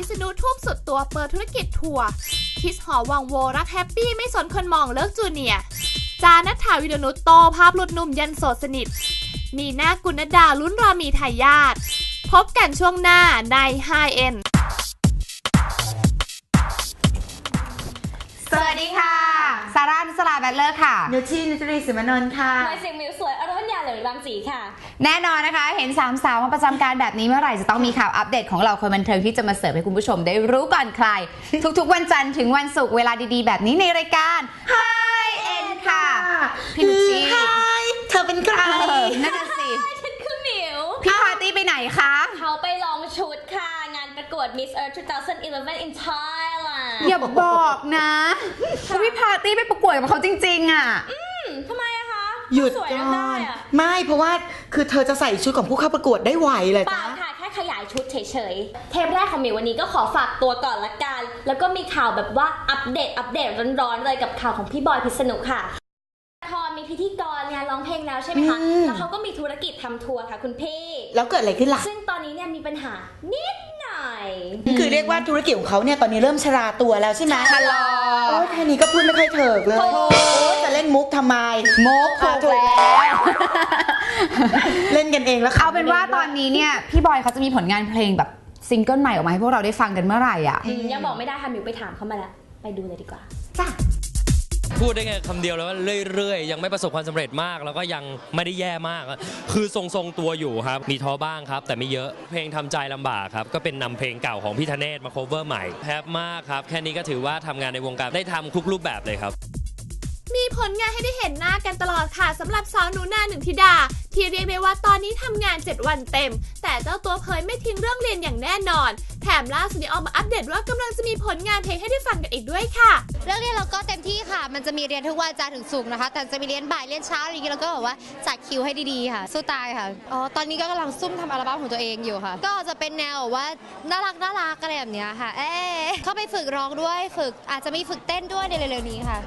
พิษณุทุ่มสุดตัวเปิดธุรกิจทัวร์คิสหอวังโวรักแฮปปี้ไม่สนคนมองเลิกจูเนียร์จานัทถาวิรนุตโตภาพหลุดหนุ่มยันโสดสนิทนีน่ากุณดาลุ้นรามีทายาทพบกันช่วงหน้าใน High End สวัสดีค่ะ ซาร่านุสลาแบทเลอร์ค่ะ นุชชีนุชรีสิมานนท์ค่ะนายเสียงมิวสวยอรวัญญาเหลืองรังสีค่ะ แน่นอนนะคะ เห็นสามสาวมาประจำการแบบนี้เมื่อไหร่จะต้องมีข่าวอัปเดตของเราคนบันเทิงที่จะมาเสิร์ฟให้คุณผู้ชมได้รู้ก่อนใคร ทุกๆ วันจันทร์ถึงวันศุกร์เวลาดีๆ แบบนี้ในรายการ Hi End ค่ะพี่นุชชีฮายเธอเป็นใครเออนั่นน่ะสิ ฉันคือหมิว พี่พาร์ตี้ไปไหนคะ เขาไปลองชุดค่ะ งานประกวด Miss Earth 2011 in Thailand อย่าบอกนะว่าพี่พาร์ตี้ไปประกวดกับเขาจริง ๆ อะ อืมทำไมอะคะหยุดสวยก่นัอกได้นอะไม่เพราะว่าคือเธอจะใส่ชุดของผู้เข้าประกวดได้ไหวเลยเปล่าจ้ะค่ะ แค่ขยายชุดเฉยๆ เทปแรกของหมิววันนี้ก็ขอฝากตัวก่อนละกัน แล้วก็มีข่าวแบบว่าอัปเดตอัปเดตร้อนๆเลยกับข่าวของพี่บอยพิษณุค่ะพอมีพิธีกรงานร้องเพลงแล้วใช่ไหมคะแล้วเขาก็มีธุรกิจทำทัวร์ค่ะคุณพี่ แล้วเกิดอะไรขึ้นล่ะ ซึ่งตอนนี้เนี่ยมีปัญหานิดหน่อย คือเรียกว่าธุรกิจของเขาเนี่ยตอนนี้เริ่มชราตัวแล้วใช่ไหมชะลอโอ้ยแค่นี้ก็พูดไม่ค่อยเถิกเลยโอ้โอ้ยจะเล่นมุกทำไมโมกถูกแล้วเล่นกันเองแล้วเอาเป็นว่าตอนนี้เนี่ยพี่บอยเขาจะมีผลงานเพลงแบบซิงเกิลใหม่ออกมาให้พวกเราได้ฟังกันเมื่อไหร่อะอืมยังบอกไม่ได้ค่ะหมิวไปถามเขามาแล้วไปดูเลยดีกว่าจ้ะ พูดได้ไงคำเดียวแล้วว่าเรื่อยๆ ยังไม่ประสบความสำเร็จมาก แล้วก็ยังไม่ได้แย่มาก คือทรงๆตัวอยู่ครับ มีท้อบ้างครับ แต่ไม่เยอะเพลงทำใจลำบากครับ ก็เป็นนำเพลงเก่าของพี่ธเนศมา cover ใหม่แฮปมากครับ แค่นี้ก็ถือว่าทำงานในวงการได้ทำทุกรูปแบบเลยครับ มีผลงานให้ได้เห็นหน้ากันตลอดค่ะสำหรับสาวหนูนาหนึ่งธิดา ที่เรียกได้ว่าตอนนี้ทำงาน 7 วันเต็ม แต่เจ้าตัวเผยไม่ทิ้งเรื่องเรียนอย่างแน่นอน แถมล่าสุดยังออกมาอัปเดตว่ากำลังจะมีผลงานเพลงให้ได้ฟังกันอีกด้วยค่ะ เรื่องเรียนเราก็เต็มที่ค่ะ มันจะมีเรียนทุกวันจันทร์ถึงศุกร์นะคะ แต่จะมีเรียนบ่ายเรียนเช้าอะไรอย่างเงี้ยเราก็แบบว่าจัดคิวให้ดีๆค่ะ สู้ตายค่ะ อ๋อ ตอนนี้ก็กำลังซุ่มทำอัลบั้มของตัวเองอยู่ค่ะ ก็จะเป็นแนวว่าน่ารักน่ารักอะไรแบบเนี้ยค่ะ เอ๊เข้าไปฝึกร้องด้วย ฝึกอาจจะมีฝึกเต้นด้วยในเร็วๆนี้ค่ะ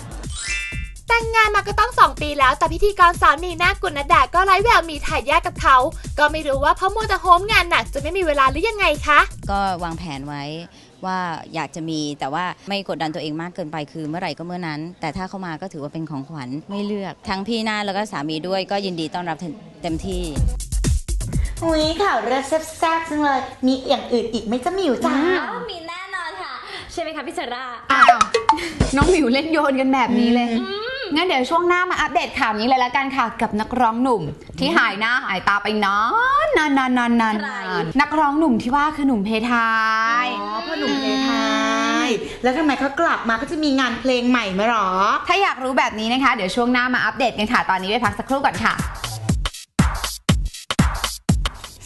แต่งงานมาก็ต้อง2ปีแล้วแต่พิธีกรสาวนีน่ากุณดาก็ไร้แววมีทายาทกับเขา ก็ไม่รู้ว่าเพราะมัวแต่โฮมงานหนักจะไม่มีเวลาหรือยังไงคะ ก็วางแผนไว้ว่าอยากจะมีแต่ว่าไม่กดดันตัวเองมากเกินไปคือเมื่อไหร่ก็เมื่อนั้น แต่ถ้าเข้ามาก็ถือว่าเป็นของขวัญไม่เลือก ทั้งพี่นาแล้วก็สามีด้วยก็ยินดีต้อนรับเต็มที่อุ้ยข่าวเรื่องแซ่บๆจังเลย มีอย่างอื่นอีกไหม่จะมิวจ้าอ้าวมีแน่นอนค่ะ ใช่ไหมคะพี่เซราอ้าวน้องหมิวเล่นโยนกันแบบนี้เลย งั้นเดี๋ยวช่วงหน้ามาอัปเดตข่าวนี้เลยละกันค่ะ กับนักร้องหนุ่ม ที่หายหน้าหายตาไปนานนานนานนานนานนานนักร้องหนุ่มที่ว่าคือหนุ่มเพทาย อ๋อพ่อหนุ่มเพทายแล้วทำไมเขากลับมาเขาจะมีงานเพลงใหม่ไหมหรอ ถ้าอยากรู้แบบนี้นะคะ เดี๋ยวช่วงหน้ามาอัปเดตกันค่ะ ตอนนี้ไปพักสักครู่ก่อนค่ะ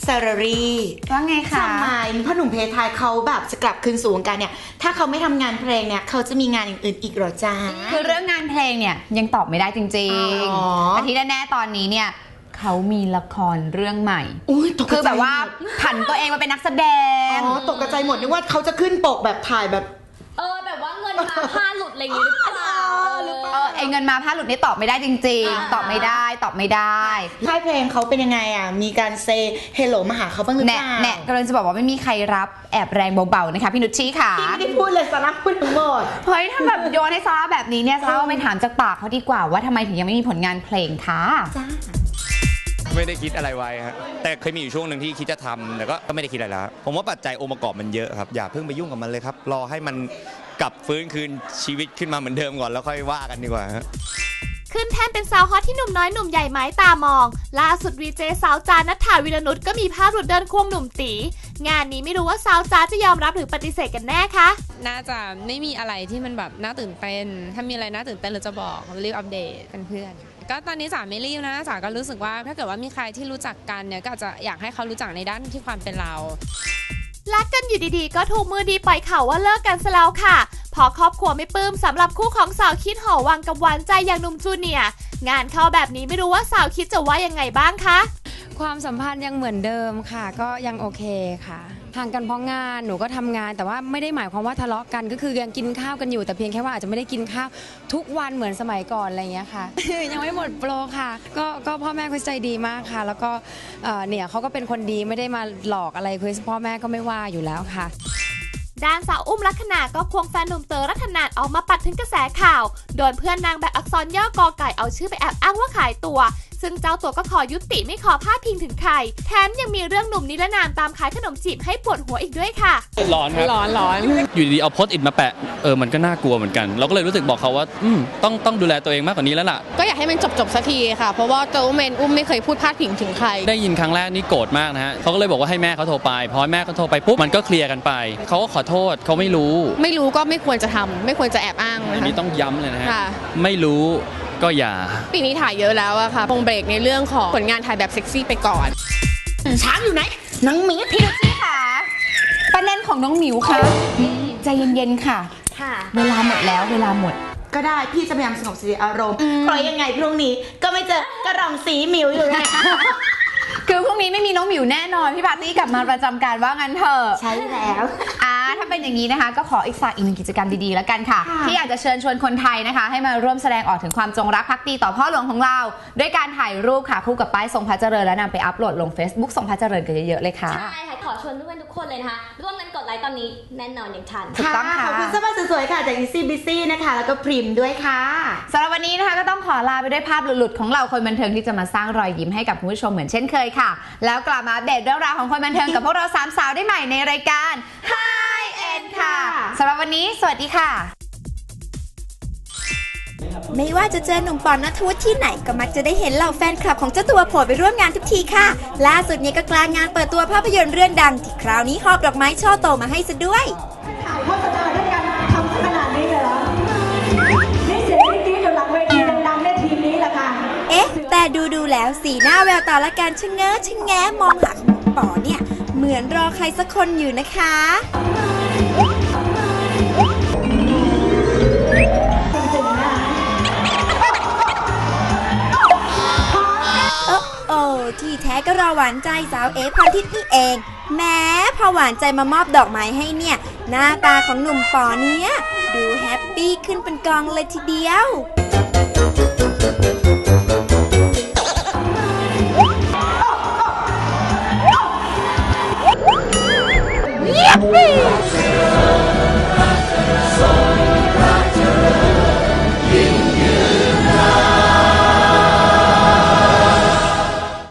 ซารารีว่าไงคะทำไมพ่อหนุ่มเพทายเขาแบบจะกลับคืนสู่วงการเนี่ย ถ้าเขาไม่ทำงานเพลงเนี่ย เขาจะมีงานอย่างอื่นอีกเหรอจ้าคือเรื่องงานเพลงเนี่ยยังตอบไม่ได้จริงอ๋อๆแต่ที่แน่ๆตอนนี้เนี่ยเขามีละครเรื่องใหม่อุ้ยตกกคืระอจแบบว่าหมดผันตัวเองมาเป็นนักแสดงอ๋อตกกระจายหมดนึกว่าเขาจะขึ้นปกแบบถ่ายแบบ เออแบบว่าเงินมาผ้าหลุดอะไรอย่างงี้ หรือเปล่า เออไอเงินมาผ้าหลุดนี่ตอบไม่ได้จริง อ่า ๆ ตอบไม่ได้ตอบไม่ได้ค่ายเพลงเขาเป็นยังไงอะ มีการเซเฮลโลมาหาเขาบ้างหรือเปแน่ล่าแน่กำลังจะบอกว่าไม่มีใครรับแอบแรงเบาๆนะคะพี่นุชชีค่ะ พี่ไม่ได้พูดเลยสาระพูดทั้งหมด เฮ้ยถ้าแบบโยนให้ซาร่าแบบนี้เนี่ยซาร่าไปถามจากปากเขาดีกว่าว่าทำไมถึงยังไม่มีผลงานเพลงคะจ้าไม่ได้คิดอะไรไว้ครับแต่เคยมีอยู่ช่วงหนึ่งที่คิดจะทำแต่ก็ก็ไม่ได้คิดอะไรแล้วครับผมว่าปัจจัยองค์ประกอบมันเยอะครับ อย่าเพิ่งไปยุ่งกับมันเลยครับ รอให้มัน กลับฟื้นคืนชีวิตขึ้นมาเหมือนเดิมก่อนแล้วค่อยว่ากันดีกว่าฮะ ขึ้นแท่นเป็นสาวฮอตที่หนุ่มน้อยหนุ่มใหญ่ไม้ตามอง ล่าสุดวีเจสาวจานัทธาวิรนุชก็มีภาพหลุดเดินควงหนุ่มตี งานนี้ไม่รู้ว่าสาวจ้าจะยอมรับหรือปฏิเสธกันแน่คะ น่าจะไม่มีอะไรที่มันแบบน่าตื่นเต้น ถ้ามีอะไรน่าตื่นเต้นเราจะบอกรีบอัปเดตกันเพื่อน ก็ตอนนี้สาไม่รีบนะสาก็รู้สึกว่า ถ้าเกิดว่ามีใครที่รู้จักกันเนี่ยก็อาจจะอยากให้เขารู้จักในด้านที่ความเป็นเรา รักกันอยู่ดีๆ ก็ถูกมือดีปล่อยข่าวว่าเลิกกันซะแล้วค่ะ พอครอบครัวไม่ปลื้มสำหรับคู่ของสาวคิดหอวังกับหวานใจอย่างหนุ่มจูเนียงานเข้าแบบนี้ไม่รู้ว่าสาวคิดจะว่ายังไงบ้างคะ ความสัมพันธ์ยังเหมือนเดิมค่ะ ก็ยังโอเคค่ะ ห่างกันเพราะงานหนูก็ทำงาน แต่ว่าไม่ได้หมายความว่าทะเลาะกันก็คือยังกินข้าวกันอยู่ แต่เพียงแค่ว่าอาจจะไม่ได้กินข้าวทุกวันเหมือนสมัยก่อนอะไรอย่างเงี้ยค่ะ ยังไม่หมดโปรค่ะ ก็ก็พ่อแม่คุยใจดีมากค่ะ แล้วก็เอ่อเนี่ยเขาก็เป็นคนดีไม่ได้มาหลอกอะไรคุยพ่อแม่ก็ไม่ว่าอยู่แล้วค่ะ ด้านสาวอุ้มลักษณะก็ควงแฟนหนุ่มเต๋อรัตนาออกมาปัดถึงกระแสข่าว โดนเพื่อนนางแบบอักษรย่อกอไก่เอาชื่อไปแอบอ้างว่าขายตัวซึ่งเจ้าตัวก็ขอยุติไม่ขอพาดพิงถึงใคร แถมยังมีเรื่องหนุ่มนิรนามตามขายขนมจีบให้ปวดหัวอีกด้วยค่ะ ร้อนครับร้อนร้อนอยู่ดีๆเอาโพสต์อิดมาแปะ เออ มันก็น่ากลัวเหมือนกัน เราก็เลยรู้สึกบอกเขาว่า อืม ต้องต้องดูแลตัวเองมากกว่านี้แล้วล่ะ ก็อยากให้มันจบจบสักทีค่ะ เพราะว่าตัวอุ้มเองอุ้มไม่เคยพูดพาดพิงถึงใคร ได้ยินครั้งแรกนี่โกรธมากนะฮะเขาก็เลยบอกว่าให้แม่เขาโทรไป พอให้แม่เขาโทรไปปุ๊บ มันก็เคลียร์กันไป เขาก็ขอโทษเขาไม่รู้ ไม่รู้ก็ไม่ควรจะทำไม่ควรจะแอบอ้างอันนะคะนี้ต้องย้ำเลยนะฮะค่ะไม่รู้ ก็อย่า ปีนี้ถ่ายเยอะแล้วอะค่ะคงเบรกในเรื่องของผลงานถ่ายแบบเซ็กซี่ไปก่อนช้างอยู่ไหนนังหมีพี่ลูกซี่ค่ะประเด็นของน้องหมิวค่ะใจเย็นๆค่ะ ค่ะ เวลาหมดแล้วเวลาหมด ก็ได้พี่จะพยายามสงบสติอารมณ์เพราะยังไงพรุ่งนี้ก็ไม่เจอกระรองสีหมิวอยู่เลย คือพรุ่งนี้ไม่มีน้องหมิวแน่นอนพี่ปาร์ตี้กลับมาประจำการว่างั้นเถอะใช่แล้วอ่าถ้าเป็นอย่างนี้นะคะ ก็ขออีกฝากอีกหนึ่งกิจกรรมดีๆแล้วกันค่ะ ค่ะ ที่อยากจะเชิญชวนคนไทยนะคะ ให้มาร่วมแสดงออกถึงความจงรักภักดีต่อพ่อหลวงของเรา ด้วยการถ่ายรูปค่ะคู่กับป้ายทรงพระเจริญแล้วนำไปอัพโหลดลง Facebook ทรงพระเจริญกันเยอะๆเลยค่ะ ใช่ค่ะขอ ชวนเพื่อนๆทุกคนเลยนะคะ ร่วมกันกดไลค์ตอนนี้แน่นอนอย่างทัน ถูกต้องค่ะ ขอบคุณเสื้อผ้าสวยๆค่ะ จาก Easy Busy นะคะ แล้วก็พริมด้วยค่ะ สำหรับวันนี้นะคะก็ต้องขอลาไปด้วยภาพหลุดๆของเราคนบันเทิงที่จะมาสร้างรอยยิ้มให้กับคุณผู้ชมเหมือนเช่นเคยค่ะ แล้วกลับมาอัปเดตเรื่องราวของคนบันเทิงกับพวกเราสามสาวได้ใหม่ในรายการ Hi End ค่ะสำหรับวันนี้สวัสดีค่ะ ไม่ว่าจะเจอหนุ่มปอนนัทวุฒิที่ไหนก็มักจะได้เห็นเหล่าแฟนคลับของเจ้าตัวโผล่ไปร่วมงานทุกทีค่ะ ล่าสุดนี้ก็กลางงานเปิดตัวภาพยนตร์เรื่องดัง ที่คราวนี้หอบดอกไม้ช่อโตมาให้ซะด้วยถ่ายโฆษณาด้วยกันทำขนาดนี้เลยเหรอนี่เสียงกรี๊ดอยู่หลังเวทีดังๆในทีมนี้แหละค่ะ เอ๊ะ แต่ดูดูๆแล้วสีหน้าแววตาและการชะเง้อชะแงะมองหาคุณป๋อเนี่ย เหมือนรอใครสักคนอยู่นะคะ ที่แท้ก็รอหวานใจสาวเอพันทิตนี่เอง แม้พอหวานใจมามอบดอกไม้ให้เนี่ย หน้าตาของหนุ่มปอเนี้ยดูแฮปปี้ขึ้นเป็นกองเลยทีเดียว